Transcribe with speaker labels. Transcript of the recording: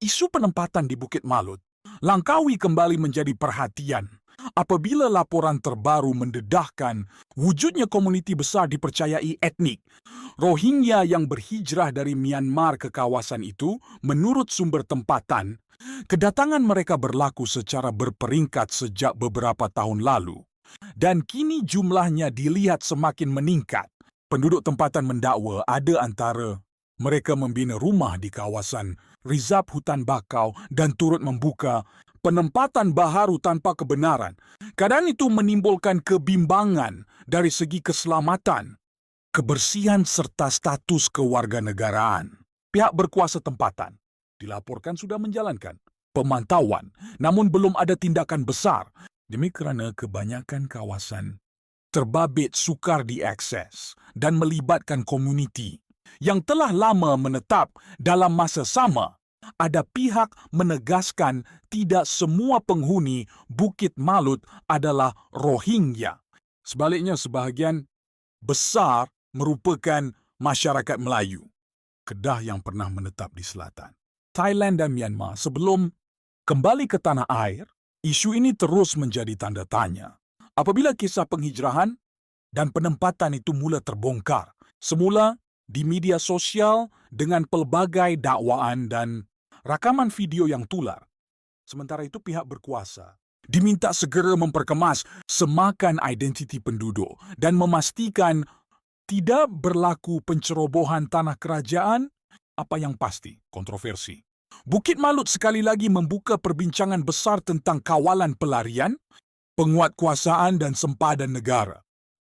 Speaker 1: isu penempatan di Bukit Malut, Langkawi kembali menjadi perhatian apabila laporan terbaru mendedahkan wujudnya komuniti besar dipercayai etnik Rohingya yang berhijrah dari Myanmar ke kawasan itu menurut sumber tempatan, kedatangan mereka berlaku secara berperingkat sejak beberapa tahun lalu dan kini jumlahnya dilihat semakin meningkat. Penduduk tempatan mendakwa ada antara mereka membina rumah di kawasan rizab hutan bakau dan turut membuka penempatan baharu tanpa kebenaran. Keadaan itu menimbulkan kebimbangan dari segi keselamatan, kebersihan serta status kewarganegaraan. Pihak berkuasa tempatan dilaporkan sudah menjalankan pemantauan namun belum ada tindakan besar demi kerana kebanyakan kawasan terbabit sukar diakses dan melibatkan komuniti yang telah lama menetap dalam masa sama ada pihak menegaskan tidak semua penghuni Bukit Malut adalah Rohingya. Sebaliknya sebahagian besar merupakan masyarakat Melayu. Kedah yang pernah menetap di selatan. Thailand dan Myanmar sebelum kembali ke tanah air, isu ini terus menjadi tanda tanya. Apabila kisah penghijrahan dan penempatan itu mula terbongkar, semula di media sosial dengan pelbagai dakwaan dan rakaman video yang tular. Sementara itu pihak berkuasa diminta segera memperkemas semakan identiti penduduk dan memastikan tidak berlaku pencerobohan tanah kerajaan apa yang pasti kontroversi. Bukit Malut sekali lagi membuka perbincangan besar tentang kawalan pelarian, penguatkuasaan dan sempadan negara.